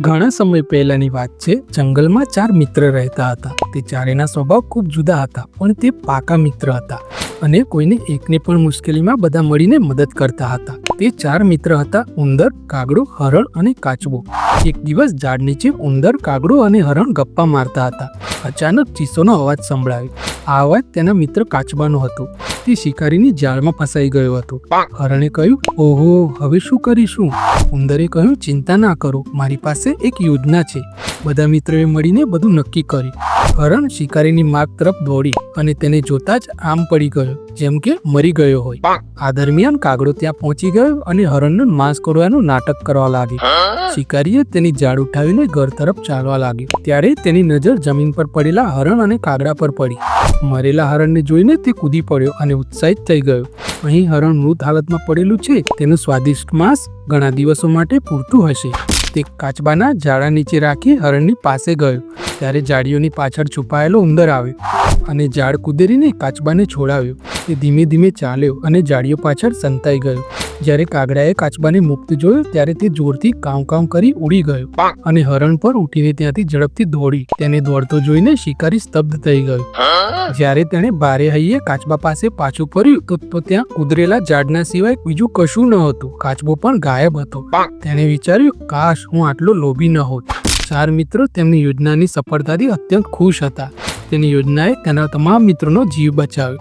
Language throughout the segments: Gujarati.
ઘણા સમય પહેલાની વાત છે, જંગલમાં ચાર મિત્ર રહેતા હતા. તે ચારેના સ્વભાવ ખૂબ જુદા હતા, પણ તે પાકા મિત્ર હતા અને કોઈને એકને પણ મુશ્કેલીમાં બધા મળીને મદદ કરતા હતા. તે ચાર મિત્ર હતા, ઉંદર, કાગડો, હરણ અને કાચબો. એક દિવસ ઝાડ નીચે ઉંદર, કાગડો અને હરણ ગપ્પા મારતા હતા. અચાનક ચીસોનો અવાજ સંભળાયો. આ અવાજ તેના મિત્ર કાચબાનો હતો. તે શિકારીની જાળમાં ફસાઈ ગયો હતો. હરણે કહ્યું, ઓહો, હવે શું કરીશું? ઉંદરે કહ્યું, ચિંતા ના કરો. મારી પાસે એક યોજના છે. બધા મિત્રોએ મળીને બધું નક્કી કર્યું. હરણ શિકારીની માગ તરફ દોડી અને તેને જોતા જ આમ પડી ગયો જેમ કે મરી ગયો હોય. આ દરમિયાન કાગડો ત્યાં પહોંચી ગયો અને હરણનું માંસ કરવાનું નાટક કરવા લાગ્યો શિકારીએ તેની જાળ ઉઠાવીને ઘર તરફ ચાલવા લાગ્યો. ત્યારે તેની નજર જમીન પર પડેલા હરણ અને કાગડા પર પડી. મરેલા હરણને જોઈને તે કૂદી પડ્યો અને ઉત્સાહિત થઈ ગયો. અહીં હરણ મૃત હાલતમાં પડેલું છે. તેનું સ્વાદિષ્ટ માંસ ઘણા દિવસો માટે પૂરતું હશે. તે કાચબાના ઝાડા નીચે રાખી હરણની પાસે ગયો. ત્યારે જાળીઓની પાછળ છુપાયેલો ઉંદર આવ્યો અને ઝાડ કુદરીને કાચબાને છોડાવ્યો. તે ધીમે ધીમે ચાલ્યો અને જાળીઓ પાછળ સંતાઈ ગયો. જ્યારે કાગડાએ કાચબાને મુક્ત જોયો, ત્યારે તે જોરથી કામ કામ કરી ઉડી ગયો અને હરણ પર ઉઠીને ત્યાંથી ઝડપથી દોડી. તેને દોડતો જોઈને શિકારી સ્તબ્ધ થઈ ગયો. જ્યારે તેણે ભારે હૈયે કાચબા પાસે પાછું ફર્યું તો ત્યાં કુદરેલા ઝાડના સિવાય બીજું કશું ન હતું. કાચબો પણ ગાયબ હતો. તેણે વિચાર્યું, કાશ હું આટલો લોભી ન હોત. ચાર મિત્રો તેમની યોજનાની સફળતાથી અત્યંત ખુશ હતા. તેની યોજનાએ તેના તમામ મિત્રોનો જીવ બચાવ્યો.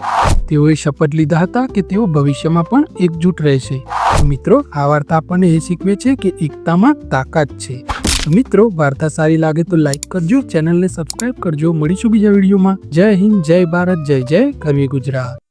તેઓએ શપથ લીધા હતા કે તેઓ ભવિષ્યમાં પણ એકજૂટ રહેશે. મિત્રો, આ વાર્તા આપણને એ શીખવે છે કે એકતામાં તાકાત છે. મિત્રો, વાર્તા સારી લાગે તો લાઈક કરજો, ચેનલને સબસ્ક્રાઇબ કરજો. મળીશું બીજા વિડીયોમાં. જય હિન્દ, જય ભારત, જય જય. કવિ ગુજરાત.